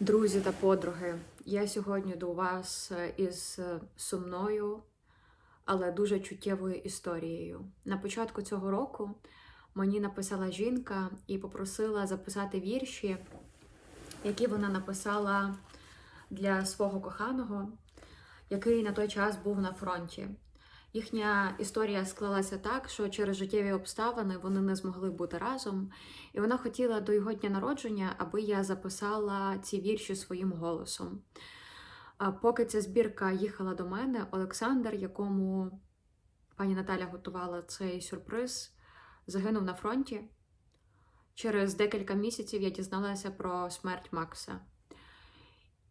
Друзі та подруги, я сьогодні до вас е, із е, сумною, але дуже чуттєвою історією. На початку цього року мені написала жінка і попросила записати вірші, які вона написала для свого коханого, який на той час був на фронті. Їхня історія склалася так, що через життєві обставини вони не змогли бути разом, і вона хотіла до його дня народження, аби я записала ці вірші своїм голосом. А поки ця збірка їхала до мене, Олександр, якому пані Наталя готувала цей сюрприз, загинув на фронті. Через декілька місяців я дізналася про смерть Макса.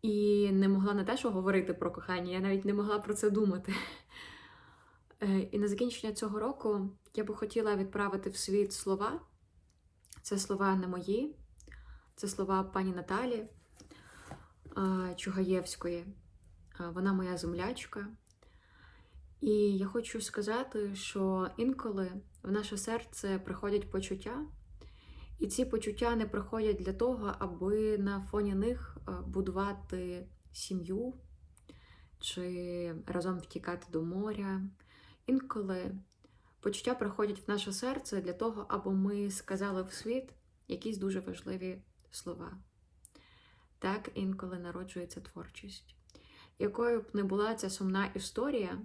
І не могла не те, що говорити про кохання, я навіть не могла про це думати. Е, І на закінчення цього року я би хотіла відправити в світ слова. Це слова не мої, це слова пані Наталі е, Чугаєвської. Е, Вона моя землячка. І я хочу сказати, що інколи в наше серце приходять почуття, і ці почуття не приходять для того, аби на фоні них будувати сім'ю чи разом втікати до моря. Інколи почуття приходять в наше серце для того, аби ми сказали в світ якісь дуже важливі слова. Так інколи народжується творчість. Якою б не була ця сумна історія,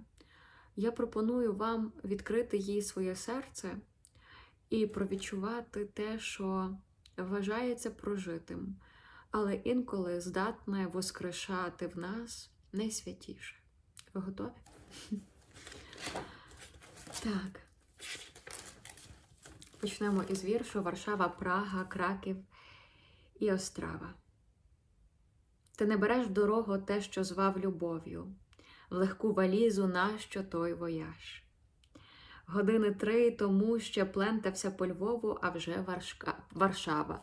я пропоную вам відкрити їй своє серце і провідчувати те, що вважається прожитим, але інколи здатне воскрешати в нас найсвятіше. Ви готові? Так. Почнемо із віршу Варшава, Прага, Краків і Острава. Ти не береш в дорогу те, що звав любов'ю, в легку валізу нащо той вояж. Години три тому ще плентався по Львову, а вже Варшка... Варшава.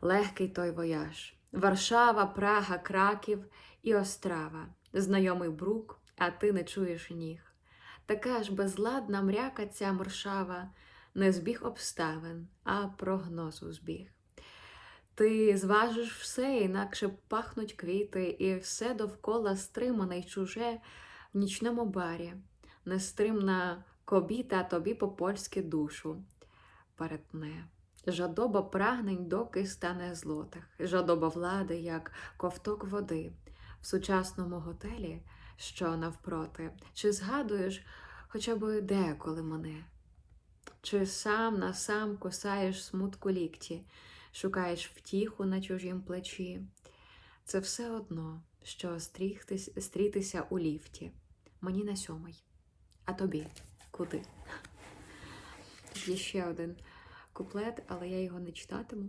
Легкий той вояж. Варшава, Прага, Краків і Острава. Знайомий брук, а ти не чуєш ніг. Така ж безладна мряка ця моршава, не збіг обставин, а прогнозу збіг. Ти зважиш все, інакше пахнуть квіти, і все довкола стримане й чуже в нічному барі, нестримна кобіта тобі по польськи душу перетне. Жадоба прагнень, доки стане злотих, жадоба влади, як ковток води в сучасному готелі що навпроти, чи згадуєш хоча б деколи мене, чи сам на сам кусаєш смутку лікті, шукаєш втіху на чужім плечі. Це все одно, що стрітися у ліфті. Мені на сьомий. А тобі куди? Тут є ще один куплет, але я його не читатиму,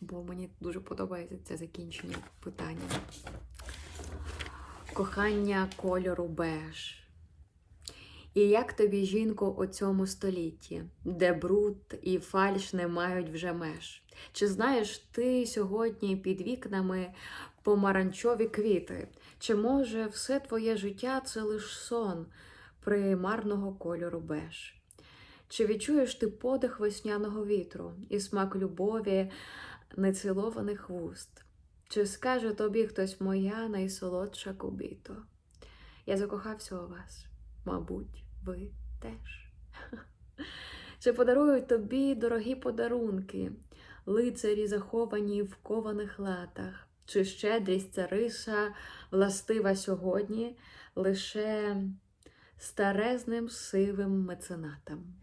бо мені дуже подобається це закінчення питання кохання кольору беж. І як тобі, жінко, у цьому столітті, де бруд і фальш не мають вже меж? Чи знаєш ти сьогодні під вікнами помаранчові квіти? Чи може все твоє життя це лиш сон примарного кольору беж? Чи відчуєш ти подих весняного вітру і смак любові нецілованих вуст? Чи скаже тобі хтось моя найсолодша кубіто? Я закохався у вас, мабуть, ви теж. Чи подарую тобі дорогі подарунки, лицарі заховані в кованих латах, чи щедрість цариса властива сьогодні лише старезним сивим меценатам?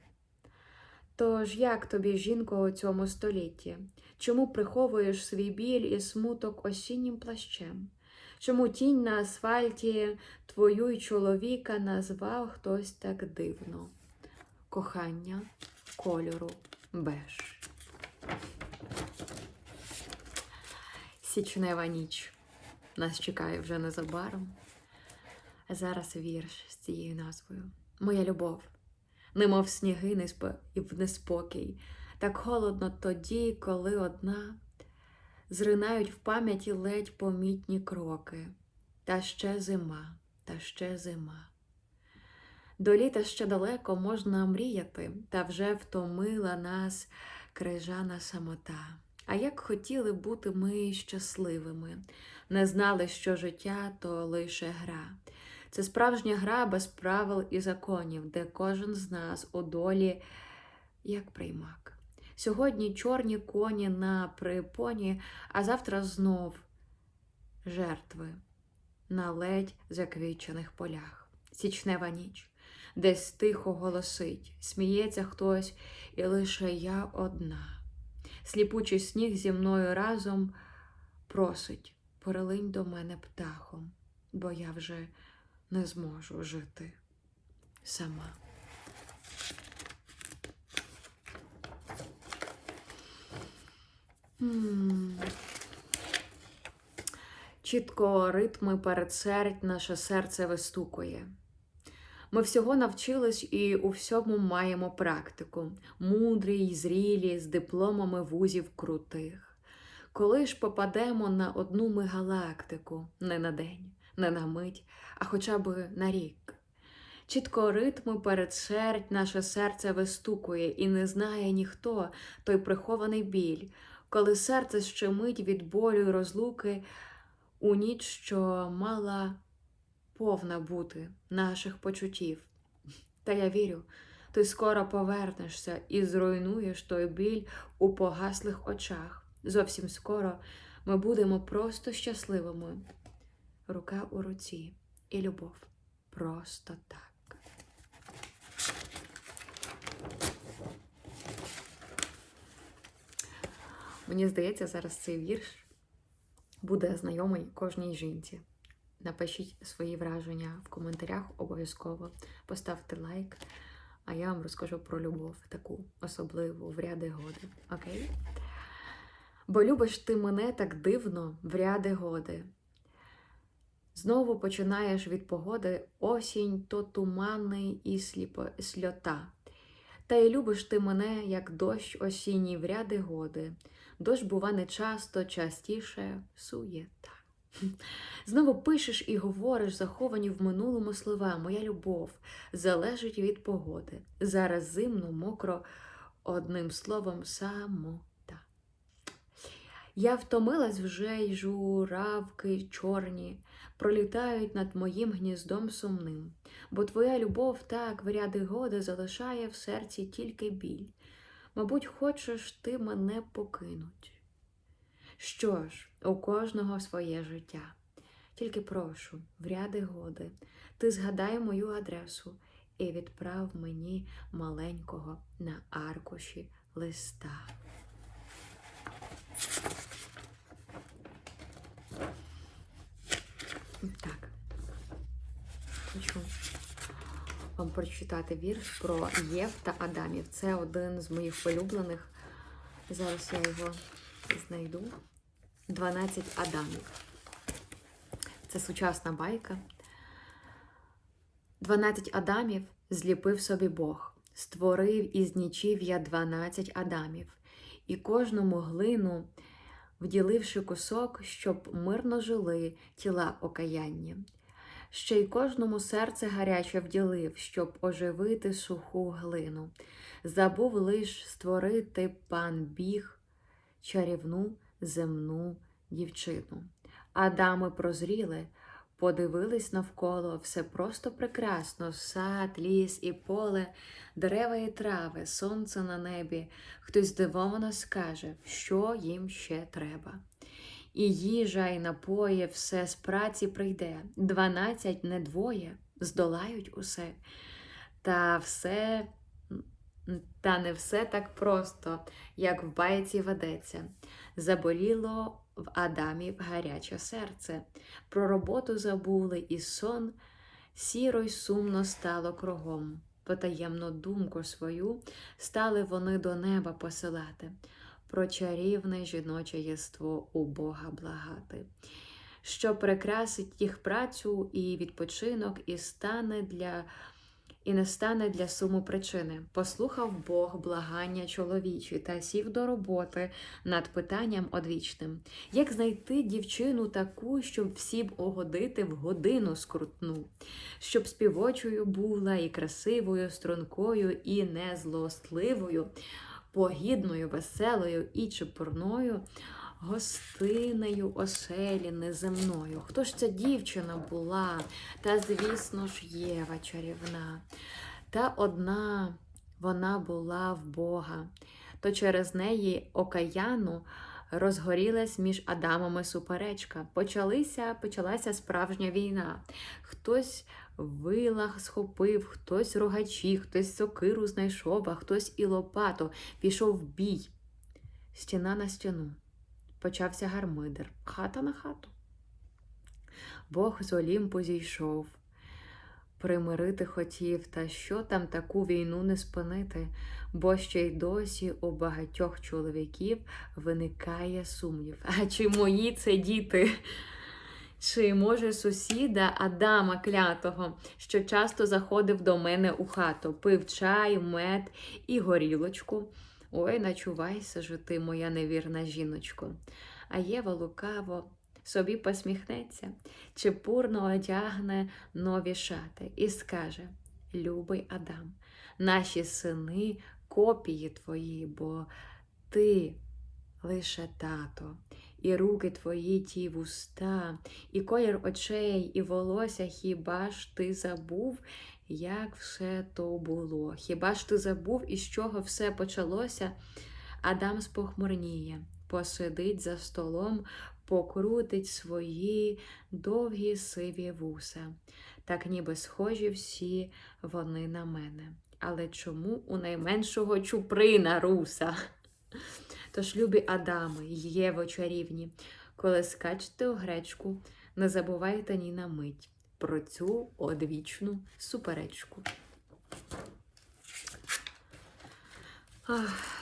Тож як тобі, жінко, у цьому столітті? Чому приховуєш свій біль і смуток осіннім плащем? Чому тінь на асфальті твою й чоловіка назвав хтось так дивно? Кохання кольору беж. Січнева ніч нас чекає вже незабаром. А зараз вірш з цією назвою. Моя любов немов сніги і в неспокій, так холодно тоді, коли одна зринають в пам'яті ледь помітні кроки, та ще зима, та ще зима. До літа ще далеко можна мріяти, та вже втомила нас крижана самота. А як хотіли бути ми щасливими, не знали, що життя то лише гра. Це справжня гра без правил і законів, де кожен з нас у долі як приймак. Сьогодні чорні коні на припоні, а завтра знов жертви на ледь заквічених полях. Січнева ніч, десь тихо голосить, сміється хтось, і лише я одна. Сліпучий сніг зі мною разом просить, перелинь до мене птахом, бо я вже не зможу жити сама. Чітко ритми передсердь наше серце вистукує. Ми всього навчились і у всьому маємо практику, мудрі й зрілі, з дипломами вузів крутих. Коли ж попадемо на одну ми галактику, не на день, не на мить, а хоча б на рік. Чітко ритми передсердь наше серце вистукує, і не знає ніхто той прихований біль, коли серце щемить від болю й розлуки у ніч, що мала повна бути наших почуттів. Та я вірю, ти скоро повернешся і зруйнуєш той біль у погаслих очах. Зовсім скоро ми будемо просто щасливими. Рука у руці і любов просто так. Мені здається, зараз цей вірш буде знайомий кожній жінці. Напишіть свої враження в коментарях обов'язково. Поставте лайк, а я вам розкажу про любов, таку особливу в ряди годи. Окей? Бо любиш ти мене так дивно в ряди годи. Знову починаєш від погоди осінь то туманний і сліпо, сльота. Та й любиш ти мене, як дощ осінній в ряди годи. Дощ, бува, не часто, частіше суєта. Знову пишеш і говориш, заховані в минулому слова. Моя любов залежить від погоди. Зараз зимно, мокро, одним словом, самота. Я втомилась вже й журавки чорні пролітають над моїм гніздом сумним, бо твоя любов так в ряди годи залишає в серці тільки біль. Мабуть, хочеш ти мене покинуть. Що ж, у кожного своє життя. Тільки прошу, в ряди годи, ти згадай мою адресу і відправ мені маленького на аркуші листа. Так, хочу вам прочитати вірш про Єв та Адамів. Це один з моїх улюблених. Зараз я його знайду. 12 Адамів. Це сучасна байка. 12 Адамів зліпив собі Бог, створив із нічів'я 12 Адамів, і кожному глину, вділивши кусок, щоб мирно жили тіла окаянні. Ще й кожному серце гаряче вділив, щоб оживити суху глину. Забув лиш створити пан біг, чарівну земну дівчину. Адами прозріли, подивились навколо, все просто прекрасно: сад, ліс і поле, дерева і трави, сонце на небі. Хтось здивовано скаже, що їм ще треба. І їжа, і напої, все з праці прийде. Дванадцять не двоє, здолають усе. Та все, та не все так просто, як в байці ведеться. Заболіло в Адамів гаряче серце. Про роботу забули, і сон сіро й сумно стало кругом. Потаємну думку свою стали вони до неба посилати про чарівне жіноче єство у Бога благати, що прикрасить їх працю і відпочинок, і стане для. І не стане для суму причини. Послухав Бог благання чоловічі та сів до роботи над питанням одвічним. Як знайти дівчину таку, щоб всім угодити в годину скрутну, щоб співочою була і красивою, стрункою, і незлостливою, погідною, веселою і чепурною, гостинею оселі неземною. Хто ж ця дівчина була? Та, звісно ж, Єва чарівна. Та одна вона була в Бога, то через неї окаяну розгорілась між Адамами суперечка. Почалися, почалася справжня війна. Хтось вилах схопив, хтось рогачі, хтось сокиру знайшов, а хтось і лопату. Пішов в бій. Стіна на стіну. Почався гармидер, хата на хату. Бог з Олімпу зійшов, примирити хотів, та що там таку війну не спинити, бо ще й досі у багатьох чоловіків виникає сумнів. А чи мої це діти? Чи може сусіда Адама клятого, що часто заходив до мене у хату, пив чай, мед і горілочку. Ой, начувайся же ти, моя невірна жіночко. А Єва лукаво собі посміхнеться, чепурно одягне нові шати і скаже: Любий Адам, наші сини копії твої, бо ти лише тато, і руки твої ті вуста, і колір очей, і волосся, хіба ж ти забув, як все то було? Хіба ж ти забув, із чого все почалося? Адам спохмурніє, посидить за столом, покрутить свої довгі сиві вуса. Так ніби схожі всі вони на мене. Але чому у найменшого чуприна руса? Тож, любі Адами, Єво чарівні, коли скачете у гречку, не забувайте ні на мить про цю одвічну суперечку. Ах.